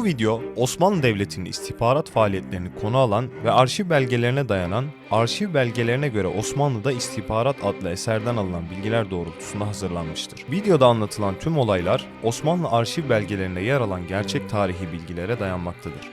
Bu video Osmanlı Devleti'nin istihbarat faaliyetlerini konu alan ve arşiv belgelerine dayanan Arşiv Belgelerine göre Osmanlı'da İstihbarat adlı eserden alınan bilgiler doğrultusunda hazırlanmıştır. Videoda anlatılan tüm olaylar Osmanlı arşiv belgelerinde yer alan gerçek tarihi bilgilere dayanmaktadır.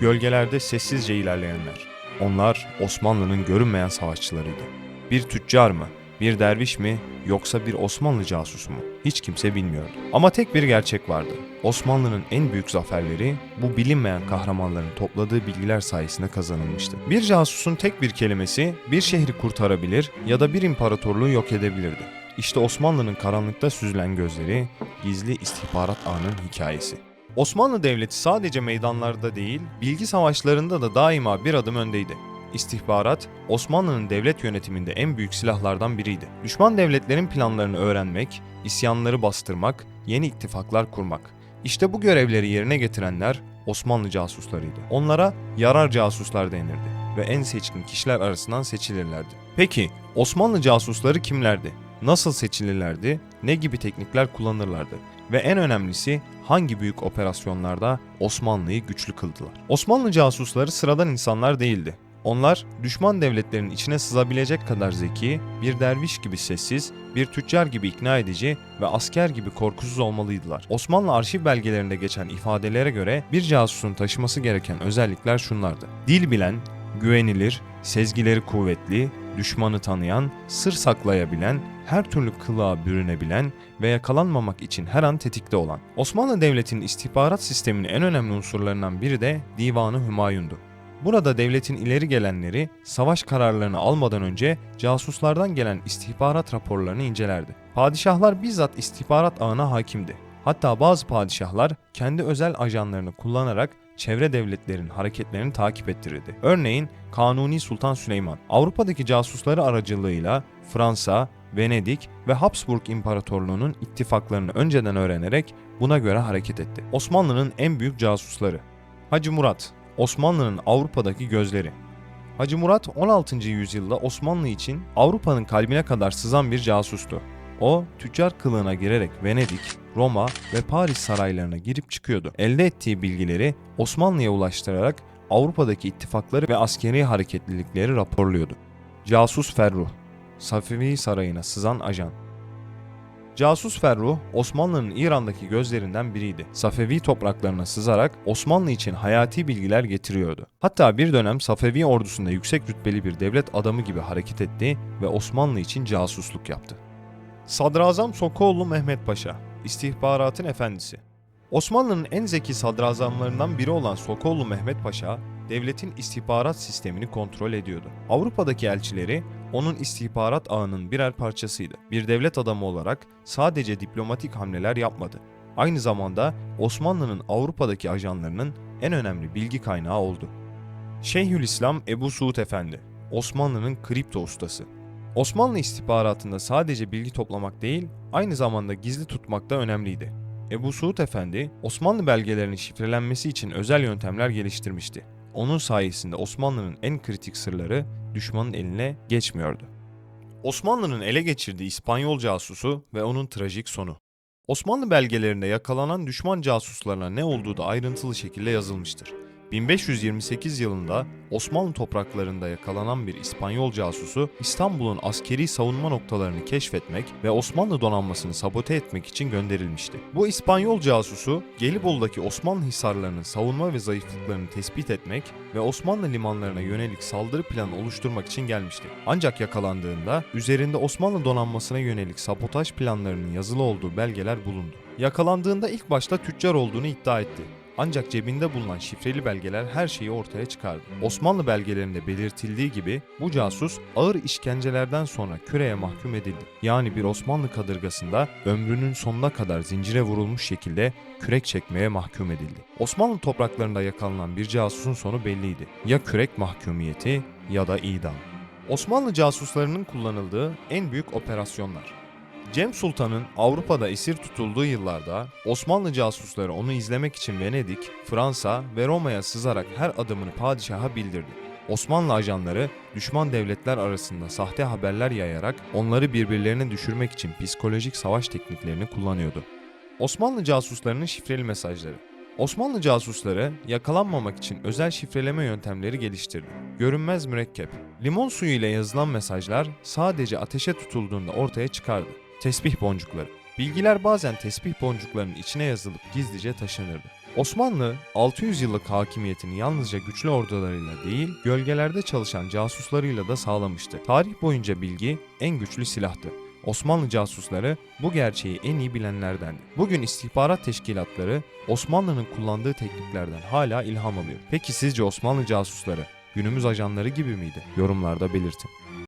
Gölgelerde sessizce ilerleyenler. Onlar Osmanlı'nın görünmeyen savaşçılarıydı. Bir tüccar mı, bir derviş mi yoksa bir Osmanlı casusu mu? Hiç kimse bilmiyordu. Ama tek bir gerçek vardı. Osmanlı'nın en büyük zaferleri bu bilinmeyen kahramanların topladığı bilgiler sayesinde kazanılmıştı. Bir casusun tek bir kelimesi bir şehri kurtarabilir ya da bir imparatorluğu yok edebilirdi. İşte Osmanlı'nın karanlıkta süzülen gözleri, gizli istihbarat ağının hikayesi. Osmanlı Devleti sadece meydanlarda değil, bilgi savaşlarında da daima bir adım öndeydi. İstihbarat, Osmanlı'nın devlet yönetiminde en büyük silahlardan biriydi. Düşman devletlerin planlarını öğrenmek, isyanları bastırmak, yeni ittifaklar kurmak. İşte bu görevleri yerine getirenler Osmanlı casuslarıydı. Onlara yarar casuslar denirdi ve en seçkin kişiler arasından seçilirlerdi. Peki Osmanlı casusları kimlerdi? Nasıl seçilirlerdi? Ne gibi teknikler kullanırlardı? Ve en önemlisi hangi büyük operasyonlarda Osmanlı'yı güçlü kıldılar? Osmanlı casusları sıradan insanlar değildi. Onlar düşman devletlerin içine sızabilecek kadar zeki, bir derviş gibi sessiz, bir tüccar gibi ikna edici ve asker gibi korkusuz olmalıydılar. Osmanlı arşiv belgelerinde geçen ifadelere göre bir casusun taşıması gereken özellikler şunlardı. Dil bilen, güvenilir, sezgileri kuvvetli, düşmanı tanıyan, sır saklayabilen, her türlü kılığa bürünebilen ve yakalanmamak için her an tetikte olan. Osmanlı Devleti'nin istihbarat sisteminin en önemli unsurlarından biri de Divanı Hümayun'du. Burada devletin ileri gelenleri savaş kararlarını almadan önce casuslardan gelen istihbarat raporlarını incelerdi. Padişahlar bizzat istihbarat ağına hakimdi. Hatta bazı padişahlar kendi özel ajanlarını kullanarak çevre devletlerin hareketlerini takip ettirirdi. Örneğin Kanuni Sultan Süleyman Avrupa'daki casusları aracılığıyla Fransa, Venedik ve Habsburg İmparatorluğu'nun ittifaklarını önceden öğrenerek buna göre hareket etti. Osmanlı'nın en büyük casusları Hacı Murat Osmanlı'nın Avrupa'daki gözleri. Hacı Murat 16. yüzyılda Osmanlı için Avrupa'nın kalbine kadar sızan bir casustu. O, tüccar kılığına girerek Venedik, Roma ve Paris saraylarına girip çıkıyordu. Elde ettiği bilgileri Osmanlı'ya ulaştırarak Avrupa'daki ittifakları ve askeri hareketlilikleri raporluyordu. Casus Ferruh, Safevi Sarayı'na sızan ajan. Casus Ferruh, Osmanlı'nın İran'daki gözlerinden biriydi. Safevi topraklarına sızarak Osmanlı için hayati bilgiler getiriyordu. Hatta bir dönem Safevi ordusunda yüksek rütbeli bir devlet adamı gibi hareket etti ve Osmanlı için casusluk yaptı. Sadrazam Sokoğlu Mehmet Paşa, istihbaratın efendisi. Osmanlı'nın en zeki sadrazamlarından biri olan Sokoğlu Mehmet Paşa, devletin istihbarat sistemini kontrol ediyordu. Avrupa'daki elçileri onun istihbarat ağının birer parçasıydı. Bir devlet adamı olarak sadece diplomatik hamleler yapmadı. Aynı zamanda Osmanlı'nın Avrupa'daki ajanlarının en önemli bilgi kaynağı oldu. Şeyhülislam Ebu Suud Efendi, Osmanlı'nın kripto ustası. Osmanlı istihbaratında sadece bilgi toplamak değil, aynı zamanda gizli tutmak da önemliydi. Ebu Suud Efendi, Osmanlı belgelerinin şifrelenmesi için özel yöntemler geliştirmişti. Onun sayesinde Osmanlı'nın en kritik sırları düşmanın eline geçmiyordu. Osmanlı'nın ele geçirdiği İspanyol casusu ve onun trajik sonu. Osmanlı belgelerinde yakalanan düşman casuslarına ne olduğu da ayrıntılı şekilde yazılmıştır. 1528 yılında Osmanlı topraklarında yakalanan bir İspanyol casusu İstanbul'un askeri savunma noktalarını keşfetmek ve Osmanlı donanmasını sabote etmek için gönderilmişti. Bu İspanyol casusu Gelibolu'daki Osmanlı hisarlarının savunma ve zayıflıklarını tespit etmek ve Osmanlı limanlarına yönelik saldırı planı oluşturmak için gelmişti. Ancak yakalandığında üzerinde Osmanlı donanmasına yönelik sabotaj planlarının yazılı olduğu belgeler bulundu. Yakalandığında ilk başta tüccar olduğunu iddia etti. Ancak cebinde bulunan şifreli belgeler her şeyi ortaya çıkardı. Osmanlı belgelerinde belirtildiği gibi bu casus ağır işkencelerden sonra küreye mahkum edildi. Yani bir Osmanlı kadırgasında ömrünün sonuna kadar zincire vurulmuş şekilde kürek çekmeye mahkum edildi. Osmanlı topraklarında yakalanan bir casusun sonu belliydi. Ya kürek mahkumiyeti ya da idam. Osmanlı casuslarının kullanıldığı en büyük operasyonlar. Cem Sultan'ın Avrupa'da esir tutulduğu yıllarda Osmanlı casusları onu izlemek için Venedik, Fransa ve Roma'ya sızarak her adımını padişaha bildirdi. Osmanlı ajanları düşman devletler arasında sahte haberler yayarak onları birbirlerine düşürmek için psikolojik savaş tekniklerini kullanıyordu. Osmanlı casuslarının şifreli mesajları. Osmanlı casusları yakalanmamak için özel şifreleme yöntemleri geliştirdi. Görünmez mürekkep. Limon suyu ile yazılan mesajlar sadece ateşe tutulduğunda ortaya çıkardı. Tesbih boncukları. Bilgiler bazen tesbih boncuklarının içine yazılıp gizlice taşınırdı. Osmanlı 600 yıllık hakimiyetini yalnızca güçlü ordularıyla değil, gölgelerde çalışan casuslarıyla da sağlamıştı. Tarih boyunca bilgi en güçlü silahtı. Osmanlı casusları bu gerçeği en iyi bilenlerdendi. Bugün istihbarat teşkilatları Osmanlı'nın kullandığı tekniklerden hala ilham alıyor. Peki sizce Osmanlı casusları günümüz ajanları gibi miydi? Yorumlarda belirtin.